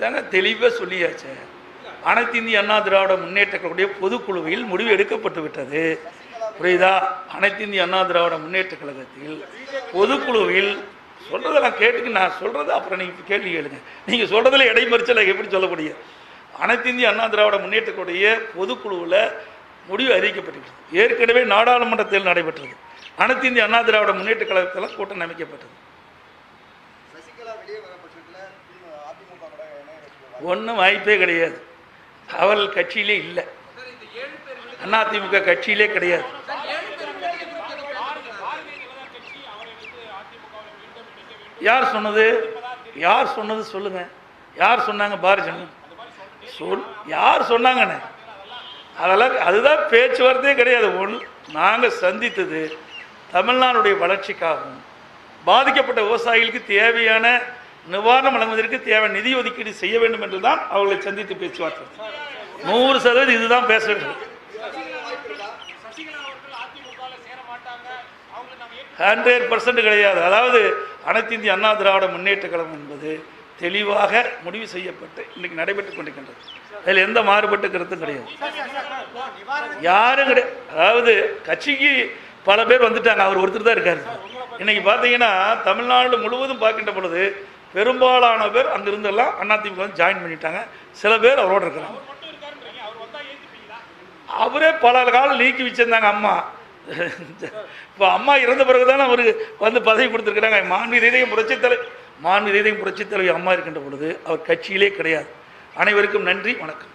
தாங்க தெளிவாக சொல்லியாச்சு. அனைத்து இந்திய அண்ணா திராவிட முன்னேற்ற கழகத்துடைய பொதுக்குழுவில் முடிவு எடுக்கப்பட்டு விட்டது. புரியுதா? அனைத்து இந்திய அண்ணா திராவிட முன்னேற்ற கழகத்தில் பொதுக்குழுவில் சொல்கிறதெல்லாம் கேட்டுக்கு நான் சொல்கிறது அப்புறம் நீங்கள் கேள்வி கேளுங்க. நீங்கள் சொல்கிறதுல இடைமறிச்சலை எப்படி சொல்ல முடியும்? அனைத்து இந்திய அண்ணா திராவிட முன்னேற்றக்கூடிய பொதுக்குழுவில் முடிவு அறிவிக்கப்பட்டுள்ளது ஏற்கனவே நாடாளுமன்றத்தில் நடைபெற்றது. அனைத்து இந்திய அண்ணா திராவிட முன்னேற்ற கழகத்தில் கூட்டம் அமைக்கப்பட்டது. ஒன்றும் வாய்ப்பே கிடையாது. அவள் கட்சியிலே இல்லை. அதிமுக கட்சியிலே கிடையாது. யார் சொன்னது? யார் சொன்னது சொல்லுங்க. யார் சொன்னாங்க? பாரதிய சொல் யார் சொன்னாங்கண்ணே அதெல்லாம் அதுதான் பேச்சுவார்த்தையே கிடையாது. ஒன்று நாங்கள் சந்தித்தது தமிழ்நாடுடைய வளர்ச்சிக்காகவும் பாதிக்கப்பட்ட விவசாயிகளுக்கு தேவையான நிவாரணம் வழங்குவதற்கு தேவையான நிதி ஒதுக்கீடு செய்ய வேண்டும் என்று தான் அவர்களை சந்தித்து பேச்சுவார்த்தை. நூறு சதவீதம் இதுதான் பேச வேண்டும் ஹண்ட்ரட் பர்சன்ட் கிடையாது. அதாவது அனைத்து இந்திய அண்ணா திராவிட முன்னேற்ற கழகம் என்பது தெளிவாக முடிவு செய்யப்பட்டு இன்னைக்கு நடைபெற்றுக் கொண்டிருக்கின்றது. அதில் எந்த மாறுபட்ட கருத்தும் கிடையாது. யாரும் கிடையாது அதாவது கட்சிக்கு பல பேர் வந்துட்டாங்க. அவர் ஒருத்தர் தான் இருக்காரு. இன்னைக்கு பார்த்தீங்கன்னா தமிழ்நாடு முழுவதும் பார்க்கின்ற பொழுது பெரும்பாலான பேர் அங்கிருந்தெல்லாம் அதிமுக வந்து ஜாயின் பண்ணிட்டாங்க. சில பேர் அவரோட இருக்கிறாங்க அவரே பல காலம் நீக்கி வச்சிருந்தாங்க அம்மா. இப்போ அம்மா இறந்த பிறகு தானே அவருக்கு வந்து பதவி கொடுத்துருக்குறாங்க. மாண்பு ரீதியும் புரட்சித் தலை மாண்பு ரீதியும் புரட்சித் தலைவி அம்மா இருக்கின்ற பொழுது அவர் கட்சியிலே கிடையாது. அனைவருக்கும் நன்றி வணக்கம்.